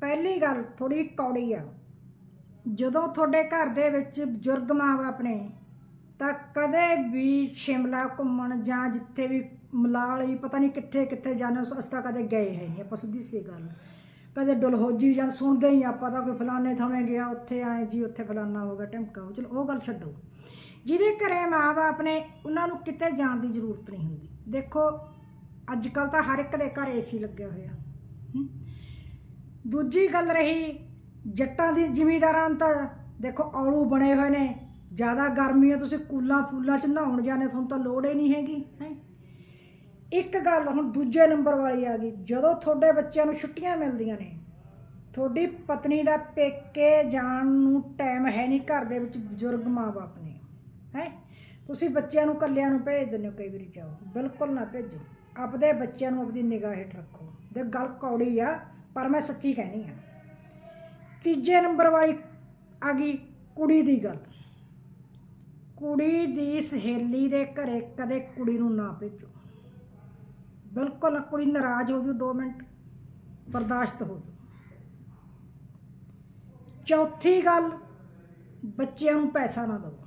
ਪਹਿਲੀ ਗੱਲ ਥੋੜੀ ਕੌੜੀ ਆ। ਜਦੋਂ ਤੁਹਾਡੇ ਘਰ ਦੇ ਵਿੱਚ ਬਜ਼ੁਰਗ ਮਾਂ-ਬਾਪ ਨੇ, ਤਾਂ ਕਦੇ ਵੀ ਸ਼ਿਮਲਾ ਘੁੰਮਣ ਜਾਂ ਜਿੱਥੇ ਵੀ ਮਲਾਲੀ ਪਤਾ ਨਹੀਂ ਕਿੱਥੇ ਕਿੱਥੇ ਜਾਣਾ ਉਸ ਅਸਤਾ ਕਦੇ ਗਏ ਹੈ ਨਹੀਂ, ਆਪਾਂ ਸਿੱਧੀ ਸੀ ਗੱਲ। ਕਦੇ ਡਲਹੌਜੀ ਜਾਂ ਸੁਣਦੇ ਹੀ ਆਪਾਂ ਤਾਂ ਕੋਈ ਫਲਾਣੇ ਥਾਵੇਂ ਗਿਆ, ਉੱਥੇ ਆਏ ਜੀ, ਉੱਥੇ ਫਲਾਣਾ ਹੋ ਗਿਆ ਟਮਕਾ ਹੋ ਚਲੋ ਉਹ ਗੱਲ ਛੱਡੋ। ਜਿਹਦੇ ਘਰੇ ਮਾਂ-ਬਾਪ ਨੇ, ਉਹਨਾਂ ਨੂੰ ਕਿਤੇ ਜਾਣ ਦੀ ਜ਼ਰੂਰਤ ਨਹੀਂ ਹੁੰਦੀ। ਦੇਖੋ ਅੱਜ ਕੱਲ ਤਾਂ ਹਰ ਇੱਕ ਦੇ ਘਰ ਏਸੀ ਲੱਗਿਆ ਹੋਇਆ। ਦੂਜੀ ਗੱਲ ਰਹੀ, ਜੱਟਾਂ ਦੀ ਜ਼ਿਮੀਦਾਰਾਂ ਤਾਂ ਦੇਖੋ ਔਲੂ ਬਣੇ ਹੋਏ ਨੇ, ਜ਼ਿਆਦਾ ਗਰਮੀ ਹੈ, ਤੁਸੀਂ ਕੂਲਾਂ ਫੂਲਾਂ ਚ ਨਹਾਉਣ ਜਾਣੇ ਤੁਹਾਨੂੰ ਤਾਂ ਲੋੜ ਹੀ ਨਹੀਂ ਹੈਗੀ, ਹੈ। ਇੱਕ ਗੱਲ ਹੁਣ ਦੂਜੇ ਨੰਬਰ ਵਾਲੀ ਆ ਗਈ, ਜਦੋਂ ਤੁਹਾਡੇ ਬੱਚਿਆਂ ਨੂੰ ਛੁੱਟੀਆਂ ਮਿਲਦੀਆਂ ਨੇ, ਤੁਹਾਡੀ ਪਤਨੀ ਦਾ ਪੇਕੇ ਜਾਣ ਨੂੰ ਟਾਈਮ ਹੈ ਨਹੀਂ ਘਰ ਦੇ ਵਿੱਚ ਬਜ਼ੁਰਗ ਮਾਪੇ ਨੇ, ਹੈ। ਤੁਸੀਂ ਬੱਚਿਆਂ ਨੂੰ ਕੱਲਿਆਂ ਨੂੰ ਭੇਜ ਦਿੰਦੇ ਹੋ ਕਈ ਵਾਰੀ ਜਾਓ, ਬਿਲਕੁਲ ਨਾ ਭੇਜੋ, ਆਪਦੇ ਬੱਚਿਆਂ ਨੂੰ ਆਪਣੀ ਨਿਗਾਹ ਹੇਠ ਰੱਖੋ ਦੇ ਗੱਲ ਕੌੜੀ ਆ ਪਰ ਮੈਂ ਸੱਚੀ ਕਹਿਣੀ ਆ, ਤੀਜੇ ਨੰਬਰ ਵਾਲੀ ਆ ਗਈ ਕੁੜੀ ਦੀ ਗੱਲ। ਕੁੜੀ ਦੀ ਸਹੇਲੀ ਦੇ ਘਰੇ ਕਦੇ ਕੁੜੀ ਨੂੰ ਨਾ ਭੇਜੋ। ਬਿਲਕੁਲ ਕੁੜੀ ਨਾਰਾਜ਼ ਹੋ ਜੂ 2 ਮਿੰਟ, ਬਰਦਾਸ਼ਤ ਹੋ ਜੂ। ਚੌਥੀ ਗੱਲ, ਬੱਚਿਆਂ ਨੂੰ ਪੈਸਾ ਨਾ ਦਿਓ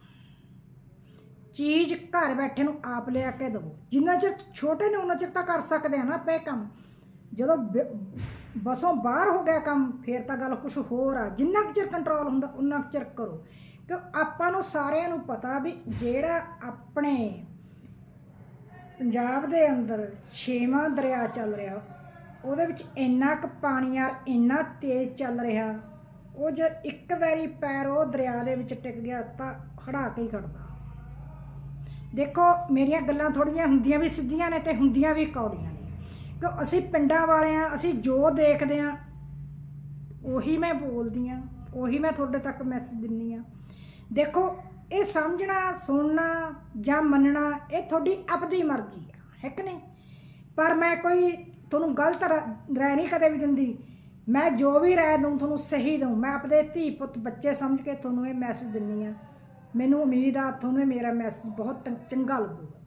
ਚੀਜ਼ ਘਰ ਬੈਠੇ ਨੂੰ ਆਪ ਲਿਆ ਕੇ ਦਿਓ ਜਿੰਨਾ ਚਿਰ ਛੋਟੇ ਨੇ, ਉਹਨਾਂ ਚਿਰ ਤਾਂ ਕਰ ਸਕਦੇ ਆ ਨਾ ਪੇ ਕੰਮ। ਜਦੋਂ ਬ- ਬਸੋਂ ਬਾਹਰ ਹੋ ਗਿਆ ਕੰਮ, ਫੇਰ ਤਾਂ ਗੱਲ ਕੁਝ ਹੋਰ ਆ। ਜਿੰਨਾ ਕੁ ਚਿਰ ਕੰਟਰੋਲ ਹੁੰਦਾ, ਉਨਾ ਕੁ ਚਿਰ ਕਰੋ। ਕਿ ਆਪਾਂ ਨੂੰ ਸਾਰਿਆਂ ਨੂੰ ਪਤਾ ਵੀ ਜਿਹੜਾ ਆਪਣੇ ਪੰਜਾਬ ਦੇ ਅੰਦਰ ਛੇਵਾਂ ਦਰਿਆ ਚੱਲ ਰਿਹਾ, ਉਹਦੇ ਵਿੱਚ ਇੰਨਾ ਕੁ ਪਾਣੀ ਯਾਰ ਇੰਨਾ ਤੇਜ਼ ਚੱਲ ਰਿਹਾ, ਉਹ ਜੇ ਇੱਕ ਵਾਰੀ ਪੈਰ ਉਹ ਦਰਿਆ ਦੇ ਵਿੱਚ ਟਿਕ ਗਿਆ ਤਾਂ ਖੜਾ ਕੇ ਹੀ ਖੜਦਾ ਦੇਖੋ, ਮੇਰੀਆਂ ਗੱਲਾਂ ਥੋੜੀਆਂ ਹੁੰਦੀਆਂ ਵੀ ਸਿੱਧੀਆਂ ਨੇ ਤੇ ਹੁੰਦੀਆਂ ਵੀ ਕੌੜੀਆਂ ਨੇ। ਕਿ ਅਸੀਂ ਪਿੰਡਾਂ ਵਾਲੇ ਆ, ਅਸੀਂ ਜੋ ਦੇਖਦੇ ਆ, ਉਹੀ ਮੈਂ ਬੋਲਦੀ ਆ, ਉਹੀ ਮੈਂ ਤੁਹਾਡੇ ਤੱਕ ਮੈਸੇਜ ਦਿੰਨੀ ਆ। ਦੇਖੋ, ਇਹ ਸਮਝਣਾ, ਸੁਣਨਾ ਜਾਂ ਮੰਨਣਾ, ਇਹ ਤੁਹਾਡੀ ਆਪਣੀ ਮਰਜ਼ੀ ਆ, ਹੈ ਕਿ ਨਹੀਂ? ਪਰ ਮੈਂ ਕੋਈ ਤੁਹਾਨੂੰ ਗਲਤ ਰ- ਰਾਏ ਨਹੀਂ ਕਦੇ ਵੀ ਦਿੰਦੀ। ਮੈਂ ਜੋ ਵੀ ਰਾਏ ਦਊਂ, ਤੁਹਾਨੂੰ ਸਹੀ ਦਊਂ। ਮੈਂ ਆਪਦੇ ਧੀ ਪੁੱਤ ਬੱਚੇ ਸਮਝ ਕੇ ਤੁਹਾਨੂੰ ਇਹ ਮੈਸੇਜ ਦਿੰਨੀ ਆ। ਮੈਨੂੰ ਉਮੀਦ ਆ, ਤੁਹਾਨੂੰ ਇਹ ਮੇਰਾ ਮੈਸੇਜ ਬਹੁਤ ਚੰਗਾ ਲੱਗੂਗਾ।